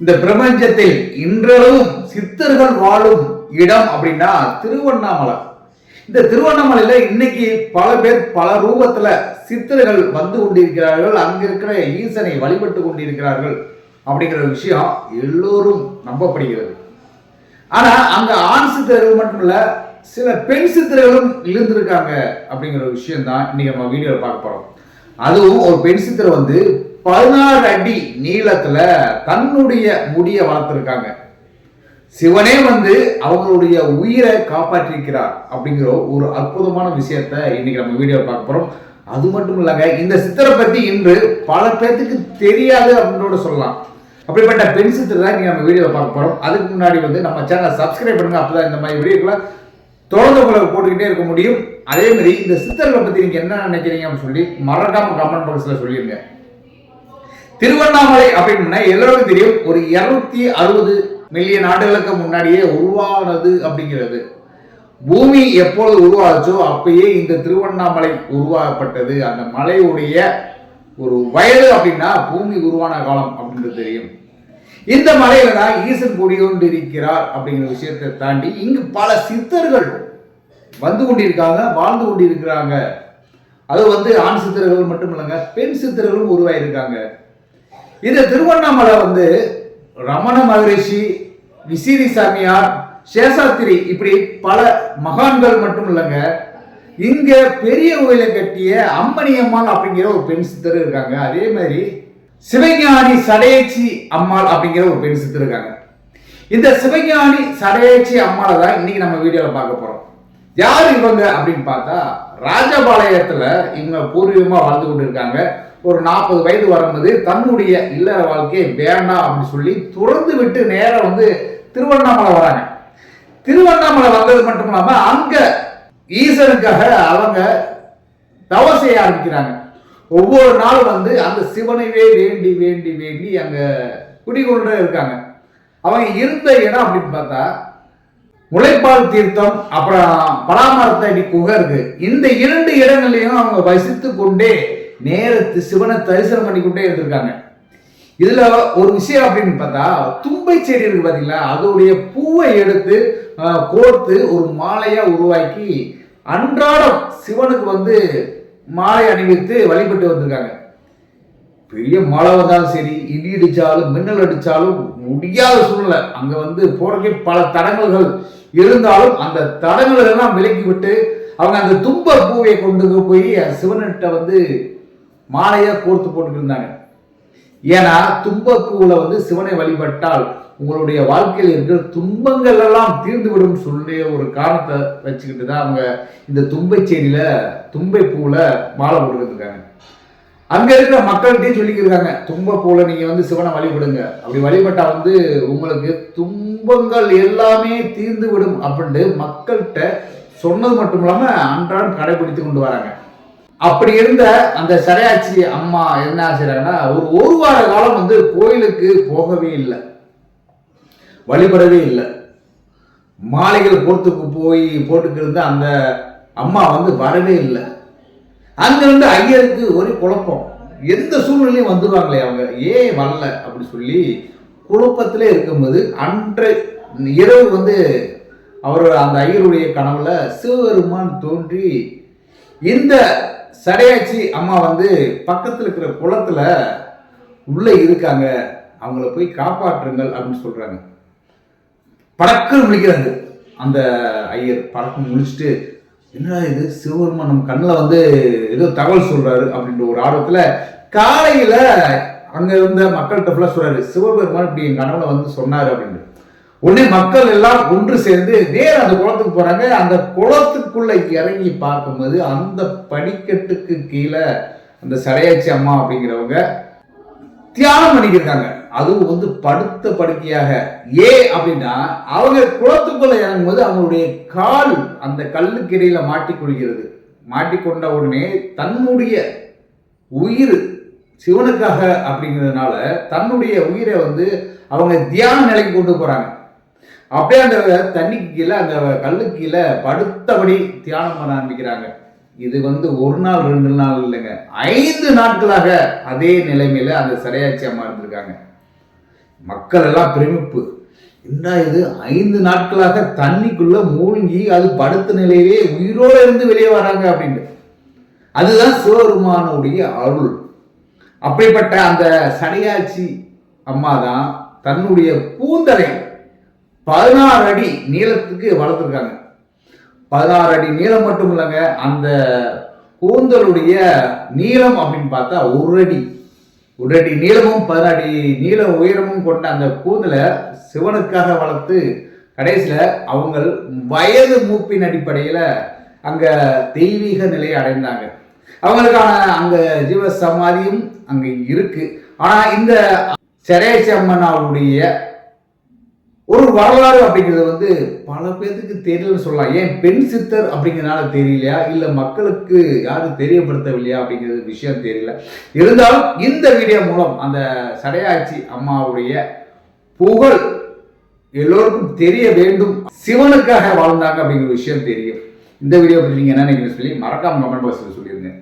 இந்த பிரபஞ்சத்தில் இன்றளவும் சித்தர்கள் வாழும் இடம் அப்படின்னா திருவண்ணாமலை. இந்த திருவண்ணாமலையில இன்னைக்கு பல பேர் பல ரூபத்துல சித்தர்கள் வந்து கொண்டிருக்கிறார்கள். அங்க இருக்கிற ஈசனை வழிபட்டு கொண்டிருக்கிறார்கள் அப்படிங்கிற விஷயம் எல்லோரும் நம்பப்படுகிறது. ஆனா அங்க ஆண் சித்தர்கள் மட்டும் இல்ல சில பெண் சித்தர்களும் இருந்திருக்காங்க அப்படிங்கிற விஷயம் தான் இன்னைக்கு நம்ம வீடியோவில் பார்க்க போறோம். அதுவும் ஒரு பெண் சித்தர் வந்து பதினாறு அடி நீளத்துல தன்னுடைய முடியை வளர்த்துருக்காங்க. சிவனே வந்து அவங்களுடைய உயிரை காப்பாற்றிருக்கிறார் அப்படிங்கிற ஒரு அற்புதமான விஷயத்த இன்னைக்கு நம்ம வீடியோ பார்க்க போறோம். அது மட்டும் இல்லைங்க இந்த சித்தரை பத்தி இன்று பல பேர்த்துக்கு தெரியாது அப்படின்னு சொல்லலாம். அப்படிப்பட்ட பெண் சித்தர் தான் இன்னைக்கு நம்ம வீடியோ பார்க்க போறோம். அதுக்கு முன்னாடி வந்து நம்ம சேனலை சப்ஸ்கிரைப் பண்ணுங்க அப்பதான் இந்த மாதிரி வீடியோக்களை தொடர்ந்து உங்களுக்கு போட்டுக்கிட்டே இருக்க முடியும். அதே மாதிரி இந்த சித்தர்களை பத்தி நீங்க என்ன நினைக்கிறீங்க அப்படின்னு சொல்லி மறக்காம கமெண்ட் பாக்ஸ்ல சொல்லிருங்க. திருவண்ணாமலை அப்படின்னா எல்லாருக்கும் தெரியும் ஒரு இருநூத்தி அறுபது மில்லியன் ஆண்டுகளுக்கு முன்னாடியே உருவானது அப்படிங்கிறது. பூமி எப்பொழுது உருவாச்சோ அப்பயே இந்த திருவண்ணாமலை உருவாக்கப்பட்டது. அந்த மலையுடைய ஒரு வயது அப்படின்னா பூமி உருவான காலம் அப்படின்றது தெரியும். இந்த மலையில தான் ஈசன் குடிகொண்டு இருக்கிறார் அப்படிங்கிற விஷயத்தை தாண்டி இங்கு பல சித்தர்கள் வந்து கொண்டிருக்காங்க வாழ்ந்து கொண்டிருக்கிறாங்க. அது வந்து ஆண் சித்தர்கள் மட்டும் இல்லைங்க பெண் சித்தர்களும் உருவாயிருக்காங்க. இந்த திருவண்ணாமலை வந்து ரமண மகரிஷி விசிறி சாமியார் சேஷாத்திரி இப்படி பல மகான்கள் மட்டும் இல்லைங்க. இங்க பெரிய கோயிலை கட்டிய அம்மணியம்மாள் அப்படிங்கிற ஒரு பெண் சித்தர் இருக்காங்க. அதே மாதிரி சிவஞானி சடையச்சி அம்மாள் அப்படிங்கிற ஒரு பெண் சித்தர் இருக்காங்க. இந்த சிவஞானி சடையச்சி அம்மாளை தான் இன்னைக்கு நம்ம வீடியோவில் பார்க்க போறோம். யார் இவங்க அப்படின்னு பார்த்தா ராஜபாளையத்துல இவங்க பூர்வீகமா வாழ்ந்து கொண்டு இருக்காங்க ஒரு நாற்பது வயது வரும்போது தன்னுடைய இல்லற வாழ்க்கையை வேண்டாம் அப்படின்னு சொல்லி துறந்து விட்டு நேரம் வந்து திருவண்ணாமலை வராங்க. திருவண்ணாமலை வந்தது மட்டும் இல்லாமல் அங்க ஈசனுக்காக அவங்க தவம் செய்ய ஆரம்பிக்கிறாங்க. ஒவ்வொரு நாளும் வந்து அந்த சிவனையே வேண்டி வேண்டி வேண்டி அங்க குடிகொண்டு இருக்காங்க. அவங்க இருந்த இடம் அப்படின்னு பார்த்தா முளைப்பால் தீர்த்தம் அப்புறம் பராமரத்தடி குகை இருக்கு. இந்த இரண்டு இடங்களையும் அவங்க வசித்து கொண்டே நேரத்து சிவனை தரிசனம் பண்ணிக்கொண்டே இருந்திருக்காங்க. இதுல ஒரு விஷயம் அப்படின்னு பார்த்தா தும்பை செடி இருக்கு பாத்தீங்களா அதோடைய பூவை எடுத்து கோர்த்து ஒரு மாலையா உருவாக்கி அன்றாடம் சிவனுக்கு வந்து மாலை அணிவித்து வழிபட்டு வந்திருக்காங்க. பெரிய மழை வந்தாலும் சரி இடி அடிச்சாலும் மின்னல் அடிச்சாலும் முடியாத சூழ்நிலை. அங்க வந்து போறதுக்கே பல தடங்கல்கள் இருந்தாலும் அந்த தடங்களை எல்லாம் விலக்கி விட்டு அவங்க அந்த தும்ப பூவை கொண்டு போய் சிவன்கிட்ட வந்து மாலையை கோர்த்து போட்டுக்கிருந்தாங்க ஏன்னா தும்பப்பூவில் வந்து சிவனை வழிபட்டால் உங்களுடைய வாழ்க்கையில் இருக்கிற துன்பங்கள் எல்லாம் தீர்ந்து விடும் சொல்லிய ஒரு காரணத்தை வச்சுக்கிட்டு தான் அவங்க இந்த தும்பை செடியில தும்பை பூவில் மாலை போட்டுக்கிட்டு அங்கே இருக்கிற மக்கள்கிட்டயும் சொல்லிக்கிருக்காங்க தும்ப பூவில் நீங்கள் வந்து சிவனை வழிபடுங்க. அப்படி வழிபட்டால் வந்து உங்களுக்கு துன்பங்கள் எல்லாமே தீர்ந்து விடும் அப்படின்ட்டு மக்கள்கிட்ட சொன்னது மட்டும் இல்லாமல் அன்றாடம் கடைபிடித்து கொண்டு வராங்க. அப்படி இருந்த அந்த சரையாச்சி அம்மா என்ன செய்யறாங்கன்னா ஒரு ஒரு வார காலம் வந்து கோயிலுக்கு போகவே இல்லை. வழிபடவே இல்லை. மாலைகள் போர்த்துக்கு போய் போட்டுக்கிருந்த அந்த அம்மா வந்து வரவே இல்லை. அங்கிருந்து ஐயருக்கு ஒரு குழப்பம். எந்த சூழ்நிலையும் வந்துடுவாங்களே அவங்க. ஏன் வரல அப்படி சொல்லி குழப்பத்திலே இருக்கும்போது அன்றை இரவு வந்து அவர் அந்த ஐயருடைய கனவுல சிவபெருமான் தோன்றி இந்த சடையாச்சி அம்மா வந்து பக்கத்தில் இருக்கிற குளத்துல உள்ளே இருக்காங்க. அவங்கள போய் காப்பாற்றுங்கள் அப்படின்னு சொல்கிறாங்க படக்குன்னு முழிக்கிறாங்க அந்த ஐயர் படக்கு முழிச்சிட்டு என்னடா இது? சிவபெருமான் நம்ம கண்ணில் வந்து ஏதோ தகவல் சொல்கிறாரு அப்படின்ற ஒரு ஆர்வத்தில் காலையில் அங்கே இருந்த மக்கள்கிட்ட ஃபுல்லாக சொல்கிறாரு சிவபெருமான் இப்படி என் கனவுல வந்து சொன்னார் அப்படின்னு உடனே மக்கள் எல்லாம் ஒன்று சேர்ந்து நேர் அந்த குளத்துக்கு போறாங்க. அந்த குளத்துக்குள்ள இறங்கி பார்க்கும்போது அந்த படிக்கட்டுக்கு கீழே அந்த சடையாச்சி அம்மா அப்படிங்கிறவங்க தியானம் பண்ணிக்கிருக்காங்க. அதுவும் வந்து படுத்த படுக்கையாக. ஏ அப்படின்னா அவங்க குளத்துக்குள்ள இறங்கும்போது அவங்களுடைய கால் அந்த கல்லுக்கு இடையில மாட்டிக்கொள்கிறது மாட்டிக்கொண்ட உடனே தன்னுடைய உயிர் சிவனுக்காக அப்படிங்கிறதுனால தன்னுடைய உயிரை வந்து அவங்க தியான நிலைக்கு கொண்டு போறாங்க. அப்படியே அந்த தண்ணிக்கு கீழே அந்த கல்லுக்கு கீழே படுத்தபடி தியானம் பண்ண ஆரம்பிக்கிறாங்க. இது வந்து ஒரு நாள் ரெண்டு நாள் இல்லைங்க. ஐந்து நாட்களாக அதே நிலைமையில அந்த சிறையாட்சி அம்மா இருந்திருக்காங்க. மக்கள் எல்லாம் பிரமிப்பு. என்ன இது? ஐந்து நாட்களாக தண்ணிக்குள்ள மூழ்கி அது படுத்த நிலையிலே உயிரோடு இருந்து வெளியே வராங்க அப்படின்ட்டு. அதுதான் சிவபெருமானுடைய அருள். அப்படிப்பட்ட அந்த சடையாச்சி அம்மா தான் தன்னுடைய கூந்தலை பதினாறு அடி நீளத்துக்கு வளர்த்துருக்காங்க. பதினாறு அடி நீளம் மட்டும் இல்லைங்க அந்த கூந்தலுடைய நீளம் அப்படின்னு பார்த்தா ஒரு அடி. ஒரு அடி நீளமும் பதினாறு அடி நீள உயரமும் கொண்ட அந்த கூந்தலை சிவனுக்காக வளர்த்து கடைசியில் அவங்க வயது மூப்பின் அடிப்படையில் அங்கே தெய்வீக நிலையை அடைந்தாங்க. அவங்களுக்கான அங்கே ஜீவ சமாதியும் அங்கே இருக்கு. ஆனால் இந்த சரேசி அம்மனாவுடைய ஒரு வரலாறு அப்படிங்கிறது வந்து பல பேர்த்துக்கு தெரியலன்னு சொல்லலாம். ஏன் பெண் சித்தர் அப்படிங்கிறனால தெரியலையா? இல்லை மக்களுக்கு யாரும் தெரியப்படுத்தவில்லையா அப்படிங்கிறது விஷயம் தெரியல. இருந்தாலும் இந்த வீடியோ மூலம் அந்த சடையாச்சி அம்மாவுடைய புகழ் எல்லோருக்கும் தெரிய வேண்டும். சிவனுக்காக வாழ்ந்தாங்க அப்படிங்கிற விஷயம் தெரியும். இந்த வீடியோ பற்றி நீங்கள் என்ன நினைக்கிறீங்க சொல்லி மறக்காம கமெண்ட் பாக்ஸில் சொல்லியிருந்தேன்